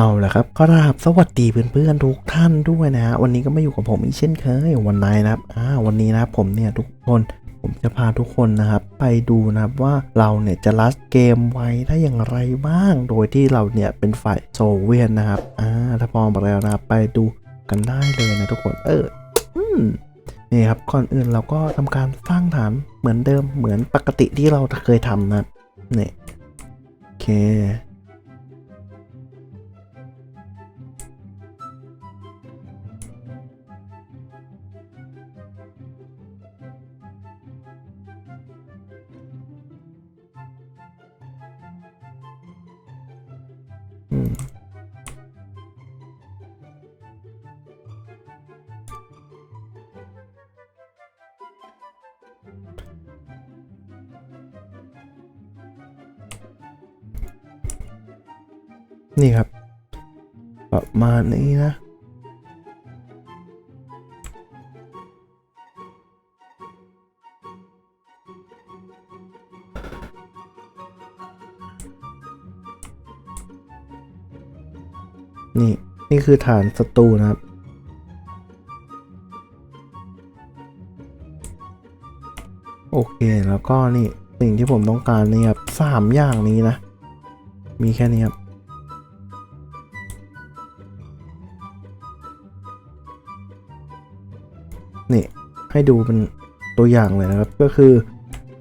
เอาละครับกราบสวัสดีเพื่อนๆทุกท่านด้วยนะฮะวันนี้ก็มาอยู่กับผมอีกเช่นเคยวันไหนนะครับอ่าวันนี้นะครับผมเนี่ยทุกคนผมจะพาทุกคนนะครับไปดูนะครับว่าเราเนี่ยจะลัดเกมไว้ได้อย่างไรบ้าง โดยที่เราเนี่ยเป็นฝ่ายโซเวียตนะครับอ่าถ้าพร้อมแล้วนะครับไปดูกันได้เลยนะทุกคนเอออืมนี่ครับก่อนอื่นเราก็ทำการสร้างฐานเหมือนเดิมเหมือนปกติที่เราเคยทำนะครับนี่ยโอเค นี่ครับ ประมาณนี้นะ นี่ นี่คือฐานศัตรูนะครับโอเค แล้วก็นี่สิ่งที่ผมต้องการนี่ครับสามอย่างนี้นะ มีแค่นี้ครับ ให้ดูเป็นตัวอย่างเลยนะครับ ก็คือ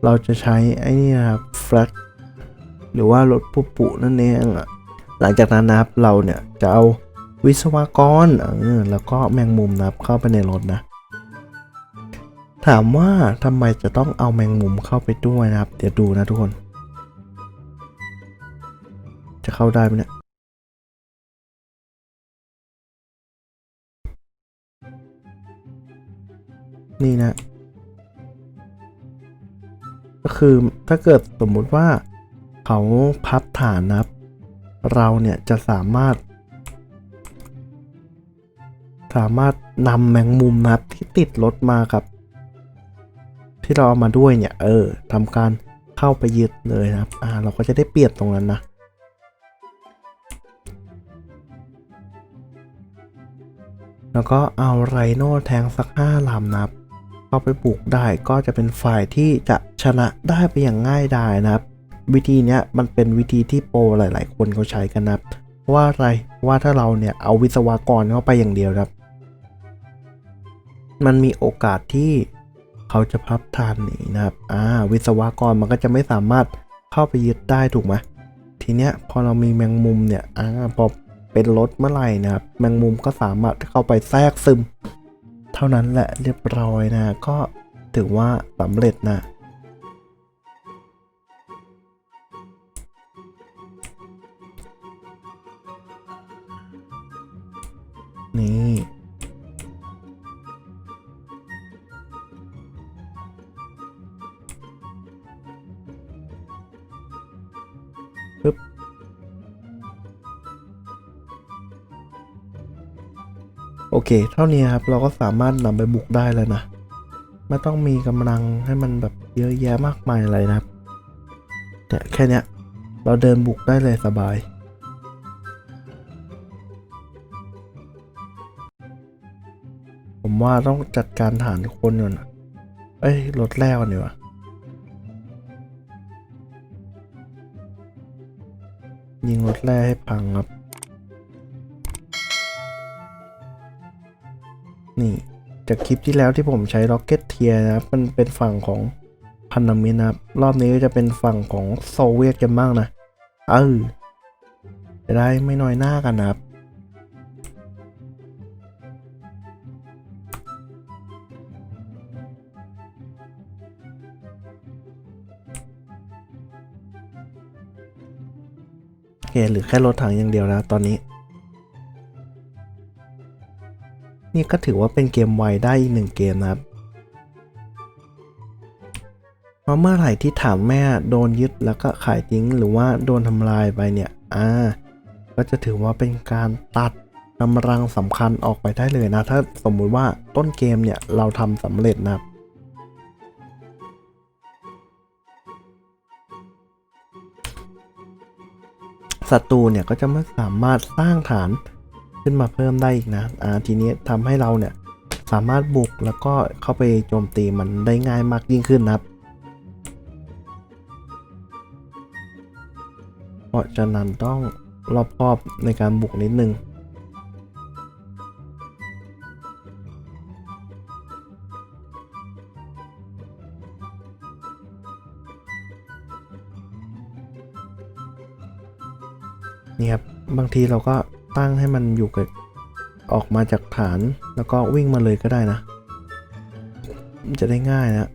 เราจะใช้ไอ้นี่นะครับแฟลกหรือว่ารถปุปุนั่นเองอะหลังจากนั้นนะครับเราเนี่ยจะเอาวิศวกรเออแล้วก็แมงมุมนะครับเข้าไปในรถนะ ถามว่าทำไมจะต้องเอาแมงมุมเข้าไปด้วยนะครับ เดี๋ยวดูนะทุกคน จะเข้าได้ไหมเนี่ย นี่นะ ก็คือถ้าเกิดสมมุติว่าเขาพับฐานนะครับ เราเนี่ยจะสามารถ สามารถนำแมงมุมนะครับที่ติดรถมากับ ที่เราเอามาด้วยเนี่ย เออทำการเข้าไปยึดเลยนะครับ อ่า เราก็จะได้เปรียบตรงนั้นนะแล้วก็เอาไรโน่แทงสักห้าลำนะครับ เข้าไปปลูกได้ก็จะเป็นฝ่ายที่จะชนะได้ไปอย่างง่ายดายนะครับ วิธีนี้มันเป็นวิธีที่โปรหลาย ๆ คนเขาใช้กันนะครับเพราะว่าอะไรเพราะว่าถ้าเราเนี่ยเอาวิศวกรเข้าไปอย่างเดียวครับ มันมีโอกาสที่เขาจะพับทานหนีนะครับอ่าวิศวกรมันก็จะไม่สามารถเข้าไปยึดได้ถูกไหมทีเนี้ยพอเรามีแมงมุมเนี่ยอ่าพอเป็นรถเมื่อไหร่นะครับ แมงมุมก็สามารถเข้าไปแทรกซึม เท่านั้นแหละเรียบร้อยนะ ก็ถือว่าสำเร็จนะ นี่ เค เท่านี้ครับ เราก็สามารถนำไปบุกได้แล้วนะ ไม่ต้องมีกำลังให้มันแบบเยอะแยะมากมายอะไรนะครับแต่แค่เนี้ยเราเดินบุกได้เลยสบาย ผมว่าต้องจัดการฐานคนก่อนนะเอ้ยรถแรกก่อนดีกว่ายิงรถแร่ให้พังครับ นี่จากคลิปที่แล้วที่ผมใช้ Rocket t i e r นะครับมันเป็นฝั่งของพันธมิตรนะครับ รอบนี้ก็จะเป็นฝั่งของโซเวียตกันบ้างนะ เออจะได้ไม่น้อยหน้ากันนะครับโอเคหรือแค่รถถังอย่างเดียวนะตอนนี้ นี่ก็ถือว่าเป็นเกมไวได้อีกหนึ่งเกมนะครับพราเมื่อไหร่ที่ถามแม่โดนยึดแล้วก็ขายทิ้งหรือว่าโดนทำลายไปเนี่ย อ่า ก็จะถือว่าเป็นการตัดกำลังสำคัญออกไปได้เลยนะ ถ้าสมมุติว่าต้นเกมเนี่ยเราทำสำเร็จนะครับศัตรูเนี่ยก็จะไม่สามารถสร้างฐาน ขึ้นมาเพิ่มได้อีกนะอ่าทีนี้ทำให้เราเนี่ยสามารถบุกแล้วก็เข้าไปโจมตีมันได้ง่ายมากยิ่งขึ้นนะครับ เพราะฉะนั้นต้องรอบคอบในการบุกนิดนึงนี่ครับบางทีเราก็ ตั้งให้มันอยู่กับออกมาจากฐานแล้วก็วิ่งมาเลยก็ได้นะจะได้ง่ายนะ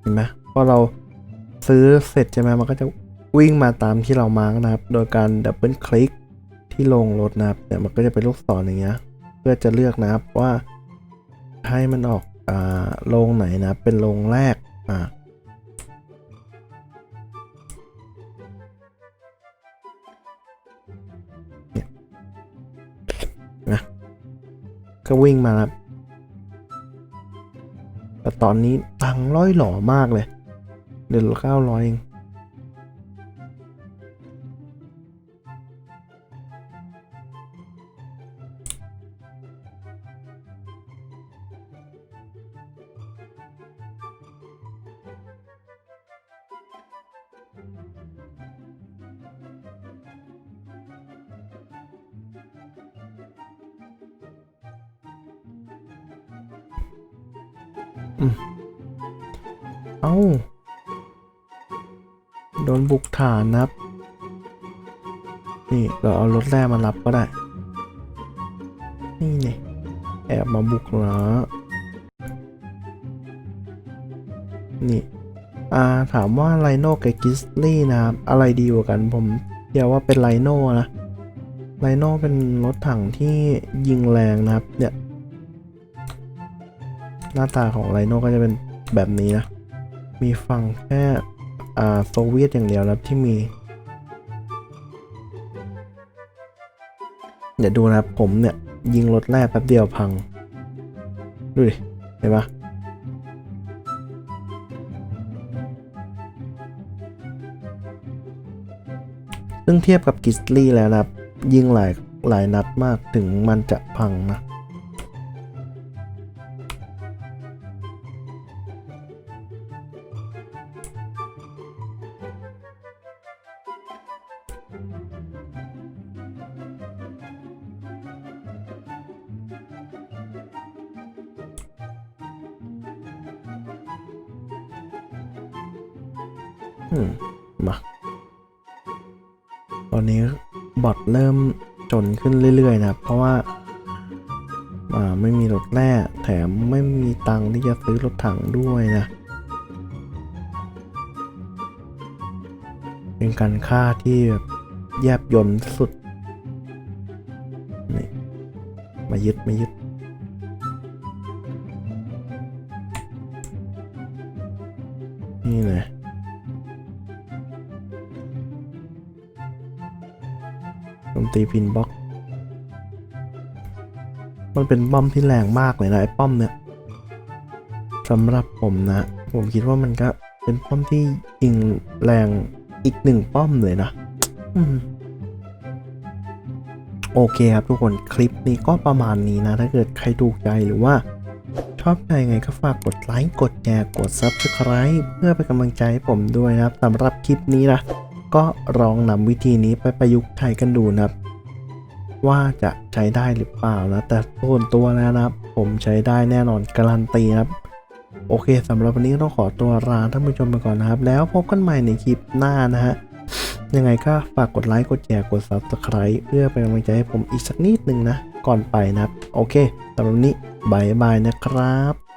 เห็นไหมพอเราซื้อเสร็จใช่ไหมมันก็จะวิ่งมาตามที่เรามาร์กนะครับ โดยการดับเบิลคลิกที่ลงรถนะครับเนี่ยมันก็จะเป็นลูกศรอย่างเงี้ย เพื่อจะเลือกนะครับว่าให้มันออกอ่าโรงไหนนะเป็นโรงแรกอ่า ก็วิ่งมาครับแต่ตอนนี้ตังร้อยหล่อมากเลย เดือนละเก้าร้อยเอง เอ้า โดนบุกฐานนะับ นี่ เราเอารถแร่มารับก็ได้ นี่เนี่ยแอบมาบุกเหรอนี่อ่าถามว่าไลโน่กับกิสลี่นะครับ อะไรดีกว่ากันผมเดียวว่าเป็นไลโน่นะไลโน่เป็นรถถังที่ยิงแรงนะครับ เนี่ย หน้าตาของไลโน่ก็จะเป็นแบบนี้นะ มีฝั่งแค่อ่าโซเวียตอย่างเดียวนะครับที่มี เดี๋ยวดูนะครับผมเนี่ย ยิงรถแรกแป๊บเดียวพัง ดูดิ เห็นปะซึ่งเทียบกับกิสลี่แล้วนะครับ ยิงหลายหลายนัดมากถึงมันจะพังนะ มมาตอนนี้บอทเริ่มจนขึ้นเรื่อยๆนะเพราะว่าอ่าไม่มีรถแร่แถมไม่มีตังค์ที่จะซื้อรถถังด้วยนะ เป็นการฆ่าที่แบบแยบยนสุดนี่มายึดมายึดนี่เลย ตีพินบล็อก มันเป็นป้อมที่แรงมากเลยนะไอ้ป้อมเนี่ยสำหรับผมนะ ผมคิดว่ามันก็เป็นป้อมที่ยิงแรงอีกหนึ่งป้อมเลยนะโอเคครับทุกคนคลิปนี้ก็ประมาณนี้นะ ถ้าเกิดใครถูกใจหรือว่า ชอบใจไงก็ฝากกดไลค์กดแชร์กด Subscribe เพื่อเป็นกำลังใจให้ผมด้วยนะครับสำหรับคลิปนี้นะ ก็ลองนำวิธีนี้ไปประยุกต์ใช้กันดูนะครับ ว่าจะใช้ได้หรือเปล่านะแต่ส่วนตัวแล้วนะครับ ผมใช้ได้แน่นอนการันตีครับ โอเคสำหรับวันนี้ต้องขอตัวลาท่านผู้ชมไปก่อนนะครับ แล้วพบกันใหม่ในคลิปหน้านะฮะยังไงก็ฝากกดไลค์กดแชร์กด Subscribe เพื่อเป็นกำลังใจให้ผมอีกสักนิดนึงนะ ก่อนไปนะครับ โอเคสำหรับวันนี้บายบายนะครับ